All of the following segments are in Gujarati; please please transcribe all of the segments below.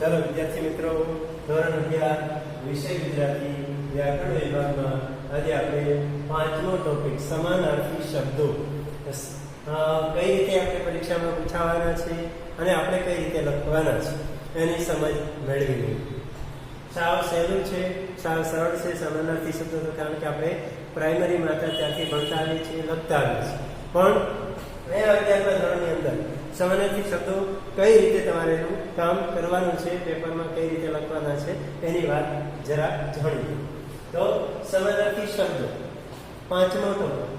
ચાલો વિદ્યાર્થી મિત્રો, ધોરણ અગિયાર, વિષય ગુજરાતી, વ્યાકરણ વિભાગમાં આજે આપણે પાંચમો ટોપિક સમાનાર્થી શબ્દો. કઈ રીતે આપણે પરીક્ષામાં પૂછાવાના છે અને આપણે કઈ રીતે લખવાના છે એની સમજ મેળવી લઈએ. સાવ સહેલું છે, સાવ સરળ છે સમાનાર્થી શબ્દો તો કારણ કે આપણે પ્રાઇમરીમાં હતા ત્યાંથી ભણતા આવીએ છીએ, લખતા આવીએ છીએ. પણ અહીંયા અત્યારના ધોરણની અંદર સમાનાર્થી શબ્દો કઈ રીતે તમારે એનું કામ કરવાનું છે, પેપરમાં કઈ રીતે લખવાના છે, એની વાત જરા જાણીએ. તો સમાનાર્થી શબ્દો, પાંચમો ટોપિક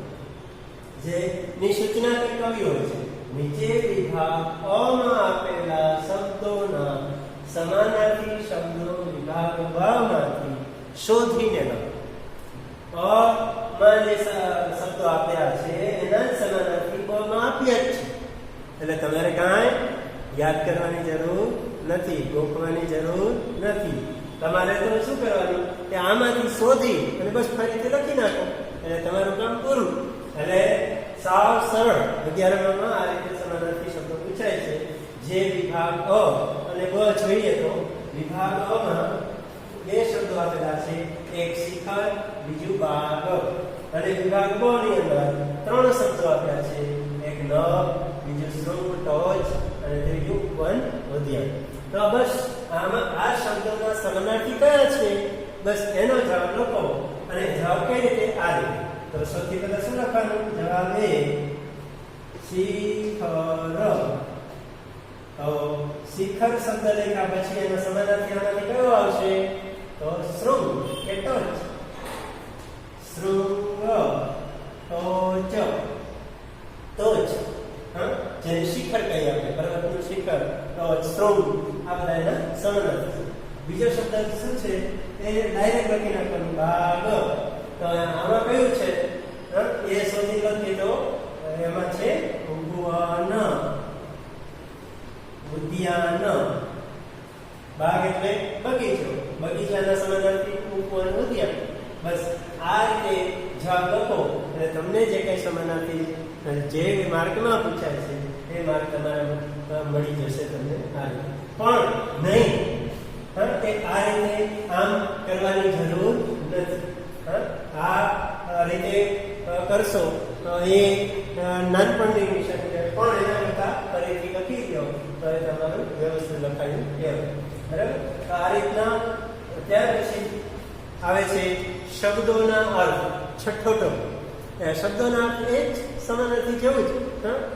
જે ની સૂચના કવિઓ છે, નીચે વિભાગ અ માં આપેલા શબ્દોના સમાનાર્થી શબ્દો વિભાગમાંથી શોધીને લખો અ માં જે શબ્દો આપ્યા છે, એના સમાનાર્થી બ માં આપ્યા છે એટલે તમારે કાંઈ યાદ કરવાની જરૂર નથી, ગોખવાની જરૂર નથી. તમારે તો શું કરવાનું? કે આમાંથી શોધી અને બસ ફરીથી લખી નાખો. એટલે તમારું કામ પૂરું. એટલે સાવ સરળ અગિયારમાં આ રીતે સમાનાર્થી શબ્દો પૂછાય છે. જે વિભાગ અ અને બ જોઈએ તો વિભાગ અ માં બે શબ્દો આપેલા છે. એક શિખર, બીજું બાગ. અને વિભાગ બ ની અંદર ત્રણ શબ્દો આપ્યા છે એક ન બીજું શૃંગ ટોચ અને ત્રીજું વન ઉદ્યાન તો બસ આમાં આ શબ્દોના સમાનાર્થી કયા છે બસ એનો જવાબ લખો અને જવાબ કઈ રીતે આ રીતે તો સૌથી પહેલા શું લખવાનું? જવાબ એ શિખર. તો શિખર શબ્દ લખ્યા પછી એનો સમાનાર્થી આમાંથી કયો આવશે? તો શૃંગ, કે ટોચ? શૃંગ, ટોચ. ટોચ, હા? જેને શિખર કહીએ આપણે પર્વતનું શિખર, ટોચ, શૃંગ, આ બધા એના સમાનાર્થી બીજો શબ્દ શું છે? એ ડાયરેક્ટ લખી નાખવાનું. બાગ તો આમાં કયું છે? એ શોધી લખી તો એમાં છે ભુવન ઉદ્યાન. બાગ એટલે બગીચો. બગીચાના સમાધાનથી ઉપવન ઉદ્યાન. બસ આ રીતે જવાબ લખો. અને તમને જે કઈ સમાનાર્થી જે માર્કમાં પૂછાય છે, એ માર્ક તમારા મળી જશે તમને આ રીતે. પણ નહીં. હા કે આ રીતે આમ કરવાની જરૂર નથી. હા, આ રીતે કરશો, તો એ નાનપણની નિશાન પણ એના કરતા ફરીથી લખી દો. તો એ તમારું વ્યવસ્થિત લખાયું કહેવાય બરાબર? તો આ રીતના ત્યાર પછી આવે છે શબ્દોના અર્થ છઠ્ઠો ટોપિક શબ્દોના અર્થ એ જ સમાનાર્થી જેવું જ?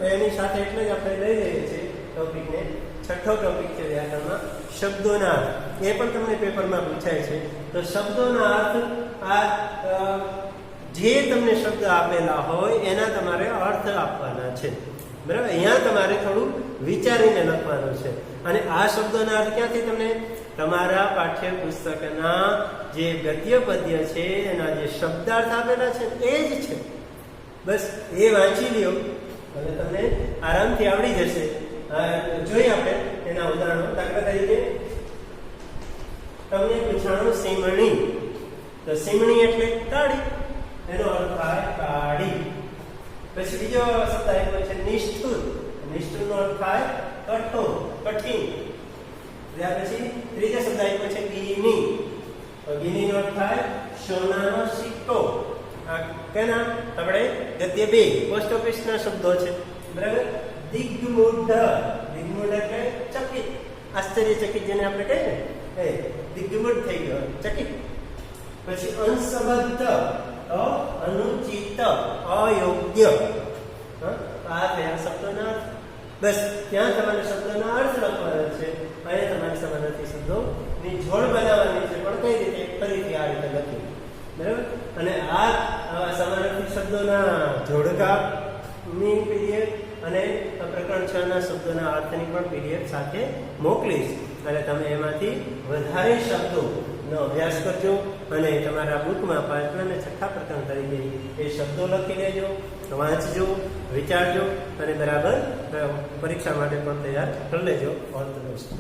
એની સાથે એટલે જ આપણે લઈ લઈએ છીએ ટોપિકને છઠ્ઠો ટોપિક છે વ્યાકરણમાં, શબ્દોના અર્થ. એ પણ તમને પેપરમાં પૂછાય છે. તો શબ્દોના અર્થ આ જે તમને શબ્દ આપેલા હોય, એના તમારે અર્થ આપવાના છે. બરાબર? અહીંયા તમારે થોડું વિચારીને લખવાનું છે. અને આ શબ્દોના અર્થ ક્યાંથી તમને? તમારા પાઠ્યપુસ્તકના જે ગદ્ય પદ્ય છે, એના જે શબ્દાર્થ આપેલા છે, એ જ છે. બસ, એ વાંચી લ્યો. અને તમને આરામથી આવડી જશે. જોઈએ આપણે એના ઉદાહરણો. દાખલા તરીકે, તમને પૂછાણું સીમણી. તો સીમણી એટલે તાળી. એનો અર્થ થાય તાળી. પછી બીજો શબ્દ આવ્યો છે નિષ્ઠુર. નિષ્ઠુરનો અર્થ થાય કઠો કઠિન. ત્યાર પછી ત્રીજો શબ્દ આવ્યો છે ગીની. તો ગીનીનો અર્થ થાય સોનાનો સિક્કો. આ કેના? આપણે ગદ્ય બે પોસ્ટ ઓફિસના શબ્દો છે. બરાબર? દિગ્મૂઢ દિગ્મૂઢ એટલે ચકિત આશ્ચર્યચકિત જેને આપણે કહીએ ને એ દિગ્મૂઢ થઈ ગયો ચકિત પછી અંશબદ્ધ અનુચિત અયોગ્ય? આ થયા શબ્દોના બસ, ત્યાં તમારે શબ્દોના અર્થ લખવાના છે. અને તમારે સમાનાર્થી શબ્દોની જોડ બનાવવાની છે, પણ કઈ રીતે? ફરીથી આ રીતે લખી બરાબર? અને આ સમાનાર્થી શબ્દોના જોડકા ની પીડીએફ અને પ્રકરણ છ ના શબ્દોના અર્થની પણ પીડીએફ સાથે મોકલીશ. અને તમે એમાંથી વધારે શબ્દોનો અભ્યાસ કરજો અને તમારા બુકમાં પાંચમા અને છઠ્ઠા પ્રકરણ તરીકે એ શબ્દો લખી લેજો, વાંચજો, વિચારજો અને બરાબર પરીક્ષા માટે પણ તૈયાર કરી લેજો. All the best.